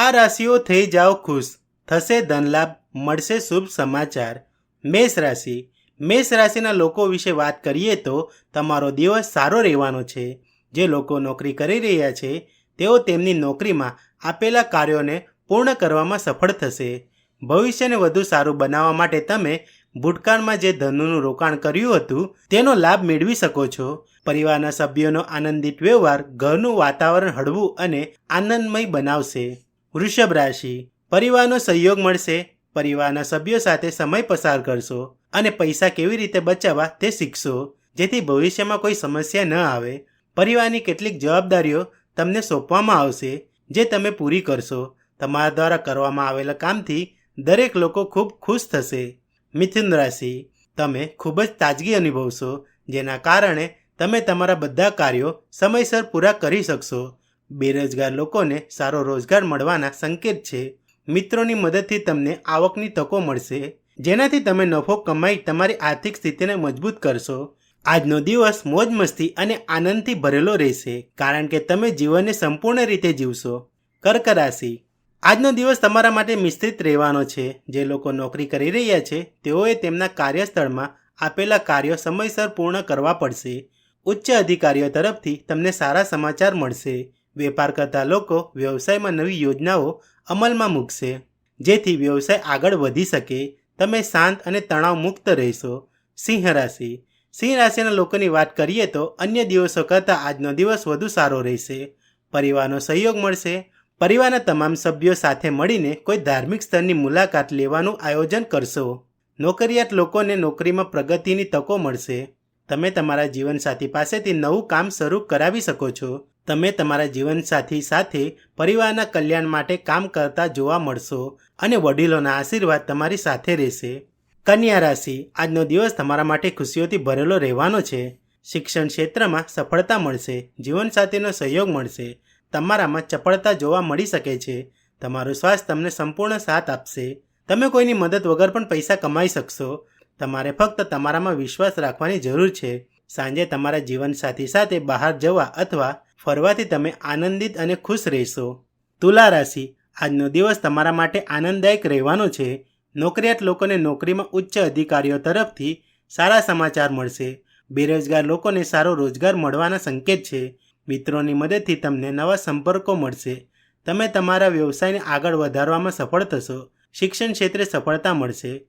આ રાશિઓ થઈ જાઓ ખુશ. થશે ધનલાભ, મળશે શુભ સમાચાર. મેષ રાશિ. મેષ રાશિના લોકો વિશે વાત કરીએ તો તમારો દિવસ સારો રહેવાનો છે. જે લોકો નોકરી કરી રહ્યા છે, તેઓ તેમની નોકરીમાં આપેલા કાર્યોને પૂર્ણ કરવામાં સફળ થશે. ભવિષ્યને વધુ સારું બનાવવા માટે તમે ભૂતકાળમાં જે ધનનું રોકાણ કર્યું હતું, તેનો લાભ મેળવી શકો છો. પરિવારના સભ્યોનો આનંદિત વ્યવહાર, ઘરનું વાતાવરણ હળવું અને આનંદમય બનાવશે. વૃષભ રાશિ, પરિવારનો સહયોગ મળશે, પરિવારના સભ્યો સાથે સમય પસાર કરશો અને પૈસા કેવી રીતે બચાવવા તે શીખશો. જેથી ભવિષ્યમાં કોઈ સમસ્યા ન આવે. પરિવારની કેટલીક જવાબદારીઓ તમને સોંપવામાં આવશે, જે તમે પૂરી કરશો. તમારા દ્વારા કરવામાં આવેલા કામથી દરેક લોકો ખૂબ ખુશ થશે. મિથુન રાશિ, તમે ખૂબ જ તાજગી અનુભવશો, જેના કારણે તમે તમારા બધા કાર્યો સમયસર પૂરા કરી શકશો. બેરોજગાર લોકોને સારો રોજગાર મળવાના સંકેત છે. મિત્રોની મદદથી તમને આવકની તકો મળશે. જેનાથી તમે નફો કમાઈ તમારી આર્થિક સ્થિતિને મજબૂત કરશો. આજનો દિવસ મોજ મસ્તી અને આનંદથી ભરેલો રહેશે. કારણ કે તમે જીવનને સંપૂર્ણ રીતે જીવશો. કર્ક રાશિ આજનો દિવસ તમારા માટે મિશ્રિત રહેવાનો છે. જે લોકો નોકરી કરી રહ્યા છે, તેઓએ તેમના કાર્યસ્થળમાં આપેલા કાર્યો સમયસર પૂર્ણ કરવા પડશે. ઉચ્ચ અધિકારીઓ તરફથી તમને સારા સમાચાર મળશે. વેપાર કરતા લોકો વ્યવસાયમાં નવી યોજનાઓ અમલમાં મૂકશે. જેથી વ્યવસાય આગળ વધી શકે. તમે શાંત અને તણાવ મુક્ત રહેશો. સિંહ રાશિ. સિંહ રાશિના લોકોની વાત કરીએ તો અન્ય દિવસો કરતાં આજનો દિવસ વધુ સારો રહેશે. પરિવારનો સહયોગ મળશે. પરિવારના તમામ સભ્યો સાથે મળીને કોઈ ધાર્મિક સ્થળની મુલાકાત લેવાનું આયોજન કરશો. નોકરિયાત લોકોને નોકરીમાં પ્રગતિની તકો મળશે. તમે તમારા જીવનસાથી પાસેથી નવું કામ શરૂ કરાવી શકો છો. તમે તમારા જીવનસાથી સાથે પરિવારના કલ્યાણ માટે કામ કરતા જોવા મળશો અને વડીલોના આશીર્વાદ તમારી સાથે રહેશે. કન્યા રાશિ, આજનો દિવસ તમારા માટે ખુશીઓથી ભરેલો રહેવાનો છે. શિક્ષણ ક્ષેત્રમાં સફળતા મળશે જીવનસાથીનો સહયોગ મળશે. તમારામાં ચપળતા જોવા મળી શકે છે. તમારું સ્વાસ્થ્ય તમને સંપૂર્ણ સાથ આપશે. તમે કોઈની મદદ વગર પણ પૈસા કમાઈ શકશો. તમારે ફક્ત તમારામાં વિશ્વાસ રાખવાની જરૂર છે. સાંજે તમારા જીવનસાથી સાથે બહાર જવા અથવા ફરવાથી તમે આનંદિત અને ખુશ રહેશો. તુલા રાશિ, આજનો દિવસ તમારા માટે આનંદદાયક રહેવાનો છે. નોકરિયાત લોકોને નોકરીમાં ઉચ્ચ અધિકારીઓ તરફથી સારા સમાચાર મળશે. બેરોજગાર લોકોને સારો રોજગાર મળવાના સંકેત છે. મિત્રોની મદદથી તમને નવા સંપર્કો મળશે. તમે તમારા વ્યવસાયને આગળ વધારવામાં સફળ થશો. શિક્ષણ ક્ષેત્રે સફળતા મળશે.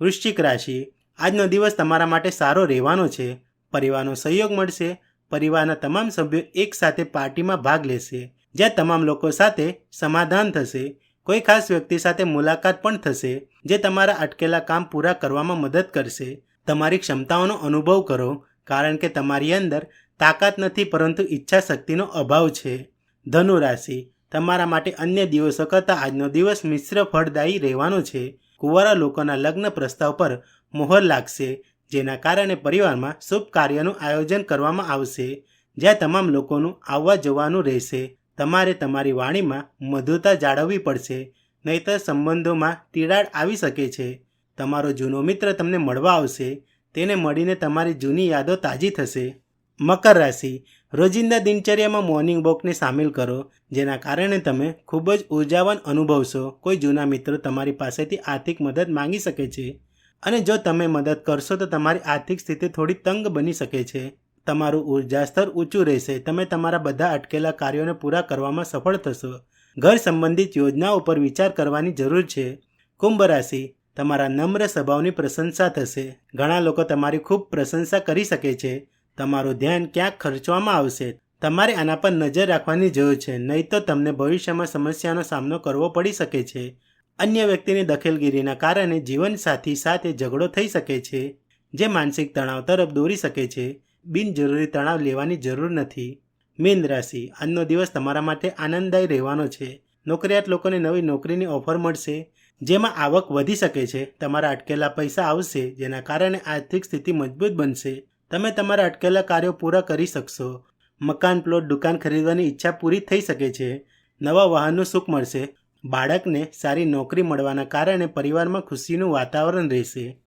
વૃશ્ચિક રાશિ, આજનો દિવસ તમારા માટે સારો રહેવાનો છે. પરિવારનો સહયોગ મળશે. પરિવારના તમામ સભ્યો એકસાથે પાર્ટીમાં ભાગ લેશે, જ્યાં તમામ લોકો સાથે સમાધાન થશે. કોઈ ખાસ વ્યક્તિ સાથે મુલાકાત પણ થશે, જે તમારા અટકેલા કામ પૂરા કરવામાં મદદ કરશે. તમારી ક્ષમતાઓનો અનુભવ કરો, કારણ કે તમારી અંદર તાકાત નથી, પરંતુ ઈચ્છા શક્તિનો અભાવ છે. ધનુ રાશિ. તમારા માટે અન્ય દિવસો કરતાં આજનો દિવસ મિશ્ર ફળદાયી રહેવાનો છે. કુંવારા લોકોના લગ્ન પ્રસ્તાવ પર મોહર લાગશે. જેના કારણે પરિવારમાં શુભ કાર્યનું આયોજન કરવામાં આવશે. જ્યાં તમામ લોકોનું આવવા જવાનું રહેશે. તમારે તમારી વાણીમાં મધુરતા જાળવવી પડશે. નહીતર સંબંધોમાં તિરાડ આવી શકે છે. તમારો જૂનો મિત્ર તમને મળવા આવશે. તેને મળીને તમારી જૂની યાદો તાજી થશે. મકર રાશિ. રોજિંદા દિનચર્યામાં મોર્નિંગ વોકને સામેલ કરો, જેના કારણે તમે ખૂબ જ ઉર્જાવાન અનુભવશો. કોઈ જૂના મિત્રો તમારી પાસેથી આર્થિક મદદ માંગી શકે છે. અને જો તમે મદદ કરશો તો તમારી આર્થિક સ્થિતિ થોડી તંગ બની શકે છે. તમારું ઊર્જા સ્તર ઊંચું રહેશે. તમે તમારા બધા અટકેલા કાર્યોને પૂરા કરવામાં સફળ થશો. ઘર સંબંધિત યોજનાઓ પર વિચાર કરવાની જરૂર છે. કુંભ રાશિ, તમારા નમ્ર સ્વભાવની પ્રશંસા થશે. ઘણા લોકો તમારી ખૂબ પ્રશંસા કરી શકે છે. તમારું ધ્યાન ક્યાંક ખર્ચવામાં આવશે. તમારે આના પર નજર રાખવાની જરૂર છે. નહીં તો તમને ભવિષ્યમાં સમસ્યાનો સામનો કરવો પડી શકે છે. અન્ય વ્યક્તિની દખલગીરીના કારણે જીવનસાથી સાથે ઝઘડો થઈ શકે છે, જે માનસિક તણાવ તરફ દોરી શકે છે. બિનજરૂરી તણાવ લેવાની જરૂર નથી. મીન રાશિ, આજનો દિવસ તમારા માટે આનંદદાયી રહેવાનો છે. નોકરિયાત લોકોને નવી નોકરીની ઓફર મળશે, જેમાં આવક વધી શકે છે. તમારા અટકેલા પૈસા આવશે, જેના કારણે આર્થિક સ્થિતિ મજબૂત બનશે. તમે તમારા અટકેલા કાર્યો પૂરા કરી શકશો. મકાન, પ્લોટ, દુકાન ખરીદવાની ઈચ્છા પૂરી થઈ શકે છે. નવા વાહનનું સુખ મળશે. બાળકને સારી નોકરી મળવાના કારણે પરિવારમાં ખુશીનું વાતાવરણ રહેશે.